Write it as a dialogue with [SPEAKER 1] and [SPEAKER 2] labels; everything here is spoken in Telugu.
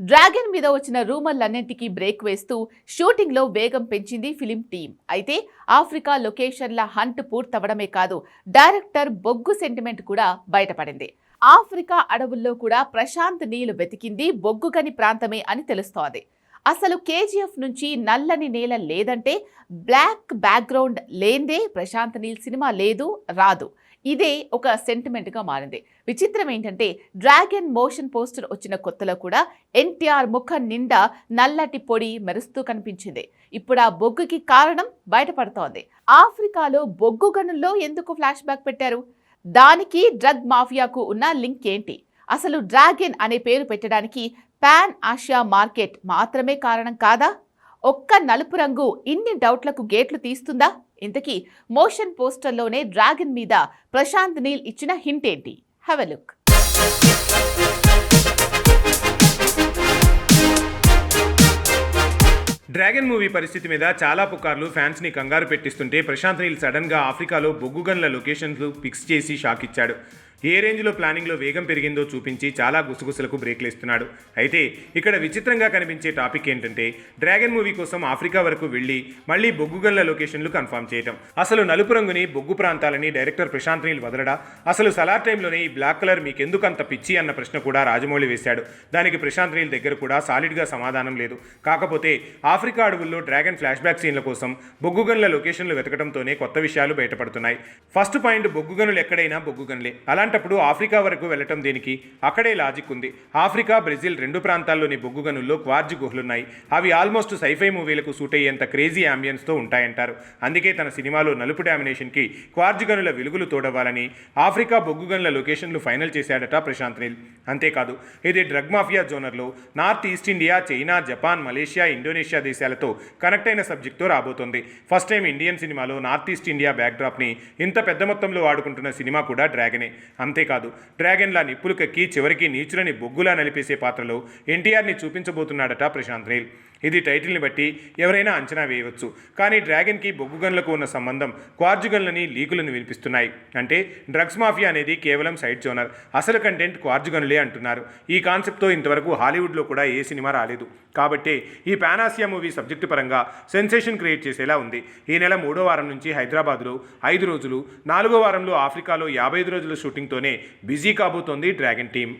[SPEAKER 1] డ్రాగన్ మీద వచ్చిన రూమర్లన్నింటికీ బ్రేక్ వేస్తూ షూటింగ్లో వేగం పెంచింది ఫిలిం టీం అయితే ఆఫ్రికా లొకేషన్ల హంట్ పూర్తవడమే కాదు డైరెక్టర్ బొగ్గు సెంటిమెంట్ కూడా బయటపడింది. ఆఫ్రికా అడవుల్లో కూడా ప్రశాంత్ నీళ్ళు వెతికింది బొగ్గుగని ప్రాంతమే అని తెలుస్తోంది. అసలు కేజీఎఫ్ నుంచి నల్లని నేల లేదంటే బ్లాక్ బ్యాక్గ్రౌండ్ లేందే ప్రశాంత్ నీల్ సినిమా లేదు రాదు. ఇదే ఒక సెంటిమెంట్గా మారింది. విచిత్రం ఏంటంటే డ్రాగన్ మోషన్ పోస్టర్ వచ్చిన కొత్తలో కూడా ఎన్టీఆర్ ముఖం నిండా నల్లటి పొడి మెరుస్తూ కనిపించింది. ఇప్పుడు ఆ బొగ్గుకి కారణం బయటపడుతోంది. ఆఫ్రికాలో బొగ్గు గనుల్లో ఎందుకు ఫ్లాష్ బ్యాక్ పెట్టారు? దానికి డ్రగ్ మాఫియాకు ఉన్న లింక్ ఏంటి? అసలు డ్రాగన్ అనే పేరు పెట్టడానికి పాన్ ఆసియా మార్కెట్ మాత్రమే కారణం కాదా? ఒక్క నలుపు రంగు ఇన్ని డౌట్లకు గేట్లు తీస్తుందా? ఇంతకీ మోషన్ పోస్టర్లోనే డ్రాగన్ మీద ప్రశాంత్ నీల్ ఇచ్చిన హింట్ ఏంటి? హ్యావ్ లుక్
[SPEAKER 2] డ్రాగన్ మూవీ పరిస్థితి మీద చాలా పుకార్లు ఫ్యాన్స్ని కంగారు పెట్టిస్తుంటే ప్రశాంత్ నీల్ సడన్గా ఆఫ్రికాలో బొగ్గు గన్ల లొకేషన్స్ ఫిక్స్ చేసి షాక్ ఇచ్చాడు. ఏ రేంజ్లో ప్లానింగ్లో వేగం పెరిగిందో చూపించి చాలా గుసగుసలకు బ్రేక్లు ఇస్తున్నాడు. అయితే ఇక్కడ విచిత్రంగా కనిపించే టాపిక్ ఏంటంటే డ్రాగన్ మూవీ కోసం ఆఫ్రికా వరకు వెళ్ళి మళ్ళీ బొగ్గు గన్ల లొకేషన్లు కన్ఫర్మ్ చేయటం. అసలు నలుపు రంగుని బొగ్గు ప్రాంతాలని డైరెక్టర్ ప్రశాంత్ నీల్ వదలడా? అసలు సలార్ టైంలోనే ఈ బ్లాక్ కలర్ మీకెందుకు అంత పిచ్చి అన్న ప్రశ్న కూడా రాజమౌళి వేశాడు. దానికి ప్రశాంత్ నీల్ దగ్గర కూడా సాలిడ్గా సమాధానం లేదు. కాకపోతే ఆఫ్రికా అడవుల్లో డ్రాగన్ ఫ్లాష్ బ్యాక్ సీన్ల కోసం బొగ్గు గన్ల లొకేషన్లు వెతకడంతోనే కొత్త విషయాలు బయటపడుతున్నాయి. ఫస్ట్ పాయింట్ బొగ్గు గనులు ఎక్కడైనా బొగ్గు గనులే అలాంటప్పుడు ఆఫ్రికా వరకు వెళ్ళటం దేనికి? అక్కడే లాజిక్ ఉంది. ఆఫ్రికా బ్రెజిల్ రెండు ప్రాంతాల్లోని బొగ్గు గనుల్లో క్వార్జ్ గుహలున్నాయి. అవి ఆల్మోస్ట్ సైఫై మూవీలకు సూట్ అయ్యేంత క్రేజీ తో ఉంటాయంటారు. అందుకే తన సినిమాలో నలుపు డామినేషన్కి క్వార్జ్ గనుల వెలుగులు తోడవ్వాలని ఆఫ్రికా బొగ్గు గనుల లొకేషన్లు ఫైనల్ చేశాడట ప్రశాంత్ నీల్. అంతేకాదు ఇది drug mafia జోనర్లో north east India China Japan Malaysia Indonesia దేశాలతో కనెక్ట్ అయిన సబ్జెక్ట్తో రాబోతోంది. ఫస్ట్ టైం ఇండియన్ సినిమాలో నార్త్ ఈస్ట్ ఇండియా బ్యాక్డ్రాప్ని ఇంత పెద్ద మొత్తంలో వాడుకుంటున్న సినిమా కూడా డ్రాగనే. అంతేకాదు డ్రాగన్లా నిప్పులు కక్కి చివరికి నీచులని బొగ్గులా నలిపేసే పాత్రలో ఎన్టీఆర్ని చూపించబోతున్నాడట ప్రశాంత్ నీల్ ఇది టైటిల్ని బట్టి ఎవరైనా అంచనా వేయవచ్చు. కానీ డ్రాగన్కి బొగ్గు గన్లకు ఉన్న సంబంధం క్వార్జు గన్లని లీకులను వినిపిస్తున్నాయి. అంటే డ్రగ్స్ మాఫియా అనేది కేవలం సైడ్ జోనర్ అసలు కంటెంట్ క్వార్జు గన్లే అంటున్నారు. ఈ కాన్సెప్ట్తో ఇంతవరకు హాలీవుడ్లో కూడా ఏ సినిమా రాలేదు. కాబట్టి ఈ పానాసియా మూవీ సబ్జెక్టు పరంగా సెన్సేషన్ క్రియేట్ చేసేలా ఉంది. ఈ నెల మూడో వారం నుంచి హైదరాబాద్లో ఐదు రోజులు నాలుగో వారంలో ఆఫ్రికాలో యాభై ఐదు రోజుల షూటింగ్తోనే బిజీ కాబోతోంది డ్రాగన్ టీం